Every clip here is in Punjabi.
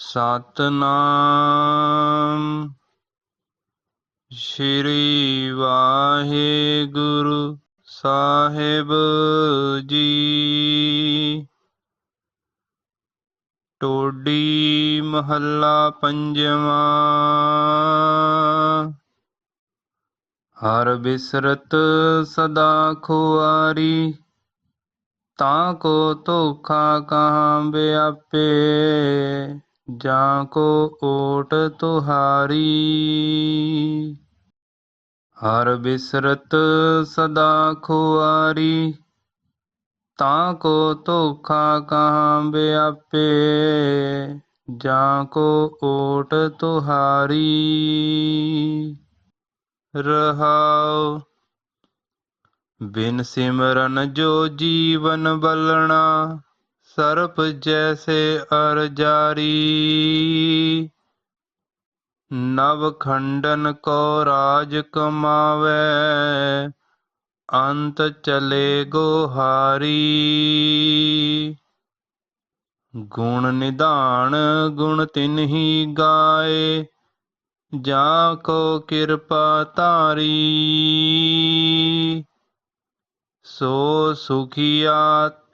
ਸਤਨਾਮ। ਸ਼੍ਰੀ ਵਾਹਿਗੁਰੂ ਸਾਹਿਬ ਜੀ। ਟੋਡੀ ਮਹੱਲਾ ਪੰਜਵਾਂ। ਹਰ ਬਿਸਰਤ ਸਦਾ ਖੁਆਰੀ, ਤਾਂ ਕੋ ਧੋਖਾ ਕਹਾਂ ਬਿਆਪੇ ਜਾਂ ਕੋ ਓਟ ਤੁਹਾਰੀ। ਹਰ ਬਿਸਰਤ ਸਦਾ ਖੁਆਰੀ। ਤਾਂ ਕੋ ਧੋਖਾ ਕਹਾਂ ਬਿਆਪੇ। ਜਾਂ ਕੋ ਓਟ ਤੁਹਾਰੀ। ਰਹਾਉ। ਬਿਨ ਸਿਮਰਨ ਜੋ ਜੀਵਨ ਬਲਣਾ। ਸਰਪ ਜੈਸੇ ਅਰ ਜਾਰੀ ਨਵ ਖੰਡਨ ਕੋ ਰਾਜ ਕਮਾਵੇ, ਅੰਤ ਚਲੇ ਗੋਹਾਰੀ। ਗੁਣ ਨਿਧਾਨ, ਗੁਣ ਤਿਨਹੀ ਗਾਏ, ਜਾ ਕੋ ਕਿਰਪਾ ਧਾਰੀ। ਸੋ ਸੁਖੀਆ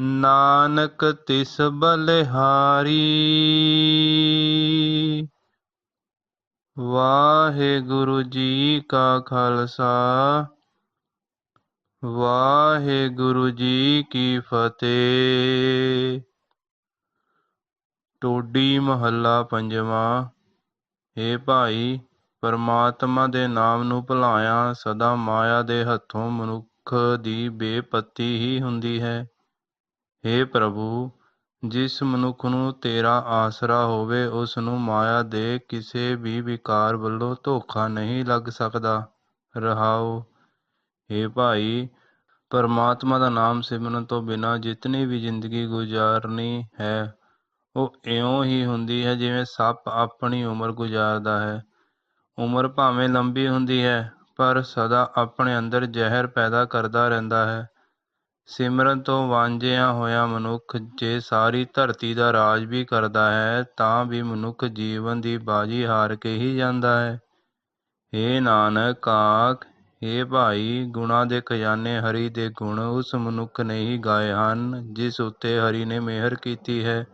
ਨਾਨਕ ਤਿਸ ਬਲਿਹਾਰੀ। ਵਾਹਿਗੁਰੂ ਜੀ ਕਾ ਖਾਲਸਾ, ਵਾਹਿਗੁਰੂ ਜੀ ਕੀ ਫਤਿਹ। ਟੋਡੀ ਮਹੱਲਾ ਪੰਜਵਾਂ ਏ ਭਾਈ, ਪਰਮਾਤਮਾ ਦੇ ਨਾਮ ਨੂੰ ਭੁਲਾਇਆ, ਸਦਾ ਮਾਇਆ ਦੇ ਹੱਥੋਂ ਮਨੁੱਖ ਦੀ ਬੇਪਤੀ ਹੀ ਹੁੰਦੀ ਹੈ। हे ਪ੍ਰਭੂ, ਜਿਸ ਮਨੁੱਖ ਨੂੰ ਤੇਰਾ ਆਸਰਾ ਹੋਵੇ, ਉਸ ਨੂੰ ਮਾਇਆ ਦੇ ਕਿਸੇ ਵੀ ਵਿਕਾਰ ਵੱਲੋਂ ਧੋਖਾ ਨਹੀਂ ਲੱਗ ਸਕਦਾ। ਰਹਾਓ हे ਭਾਈ, ਪਰਮਾਤਮਾ ਦਾ ਨਾਮ ਸਿਮਰਨ ਤੋਂ ਬਿਨਾਂ ਜਿਤਨੀ ਵੀ ਜ਼ਿੰਦਗੀ ਗੁਜ਼ਾਰਨੀ ਹੈ, ਉਹ ਇਉਂ ਹੀ ਹੁੰਦੀ ਹੈ ਜਿਵੇਂ ਸੱਪ ਆਪਣੀ ਉਮਰ ਗੁਜ਼ਾਰਦਾ ਹੈ। ਉਮਰ ਭਾਵੇਂ ਲੰਬੀ ਹੁੰਦੀ ਹੈ, ਪਰ ਸਦਾ ਆਪਣੇ ਅੰਦਰ ਜ਼ਹਿਰ ਪੈਦਾ ਕਰਦਾ ਰਹਿੰਦਾ ਹੈ। ਸਿਮਰਨ ਤੋਂ ਵਾਂਝਿਆ ਹੋਇਆ ਮਨੁੱਖ ਜੇ ਸਾਰੀ ਧਰਤੀ ਦਾ ਰਾਜ ਵੀ ਕਰਦਾ ਹੈ, ਤਾਂ ਵੀ ਮਨੁੱਖ ਜੀਵਨ ਦੀ ਬਾਜੀ ਹਾਰ ਕੇ ਹੀ ਜਾਂਦਾ ਹੈ। ਏ ਨਾਨਕ ਆਖ ਏ ਭਾਈ, ਗੁਣਾ ਦੇ ਖਜ਼ਾਨੇ ਹਰੀ ਦੇ ਗੁਣ ਉਸ ਮਨੁੱਖ ਨੇ ਹੀ ਗਾਏ ਹਨ, ਜਿਸ ਉੱਤੇ ਹਰੀ ਨੇ ਮਿਹਰ ਕੀਤੀ ਹੈ।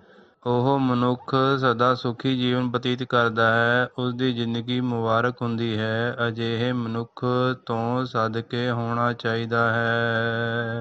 ਉਹ ਮਨੁੱਖ ਸਦਾ ਸੁਖੀ ਜੀਵਨ ਬਤੀਤ ਕਰਦਾ ਹੈ ਉਸ ਦੀ ਜ਼ਿੰਦਗੀ ਮੁਬਾਰਕ ਹੁੰਦੀ ਹੈ, ਅਜਿਹੇ ਮਨੁੱਖ ਤੋਂ ਸਦਕੇ ਹੋਣਾ ਚਾਹੀਦਾ ਹੈ।